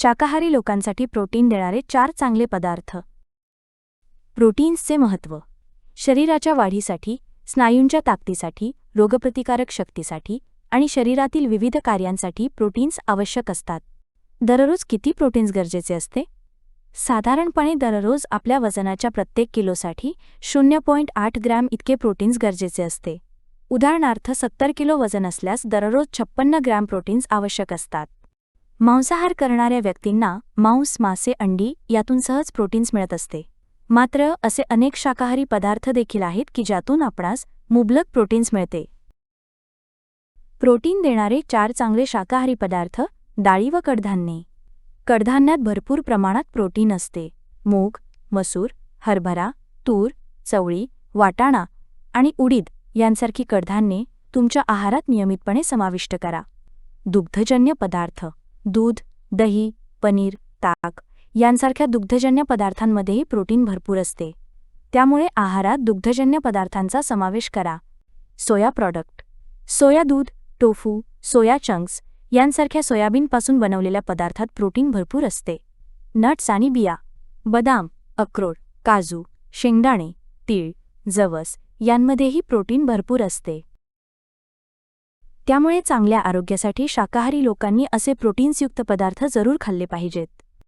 शाकाहारी लोकांसाठी प्रोटीन देणारे चार चांगले पदार्थ. प्रोटीन्सचे महत्त्व. शरीराच्या वाढीसाठी स्नायूंच्या ताकदीसाठी रोगप्रतिकारक शक्तीसाठी आणि शरीरातील विविध कार्यांसाठी प्रोटीन्स आवश्यक असतात. दररोज किती प्रोटीन्स गरजेचे असते? साधारणपणे दररोज आपल्या वजनाच्या प्रत्येक किलोसाठी शून्य पॉईंट आठ ग्रॅम इतके प्रोटीन्स गरजेचे असते. उदाहरणार्थ सत्तर किलो वजन असल्यास दररोज छप्पन्न ग्रॅम प्रोटीन्स आवश्यक असतात. मांसाहार करणाऱ्या व्यक्तींना मांस मासे अंडी यातून सहज प्रोटीन्स मिळत असते. मात्र असे अनेक शाकाहारी पदार्थ देखील आहेत की ज्यातून आपणास मुबलक प्रोटीन्स मिळते. प्रोटीन देणारे चार चांगले शाकाहारी पदार्थ डाळी व कडधान्ये. कडधान्यात भरपूर प्रमाणात प्रोटीन असते. मूग मसूर हरभरा तूर चवळी वाटाणा आणि उडीद यांसारखी कडधान्ये तुमच्या आहारात नियमितपणे समाविष्ट करा. दुग्धजन्य पदार्थ दूध दही पनीर ताक यांसारख्या दुग्धजन्य पदार्थांमध्येही प्रोटीन भरपूर असते. त्यामुळे आहारात दुग्धजन्य पदार्थांचा समावेश करा. Soya product. सोया दूध टोफू सोया चंक्स यांसारख्या सोयाबीनपासून बनवलेल्या पदार्थात प्रोटीन भरपूर असते. नट्स आणि बिया. बदाम अक्रोड काजू शेंगदाणे तीळ जवस यांमध्येही प्रोटीन भरपूर असते. त्यामुळे चांगल्या आरोग्यासाठी शाकाहारी लोकांनी असे प्रोटीन्सयुक्त पदार्थ जरूर खाल्ले पाहिजेत.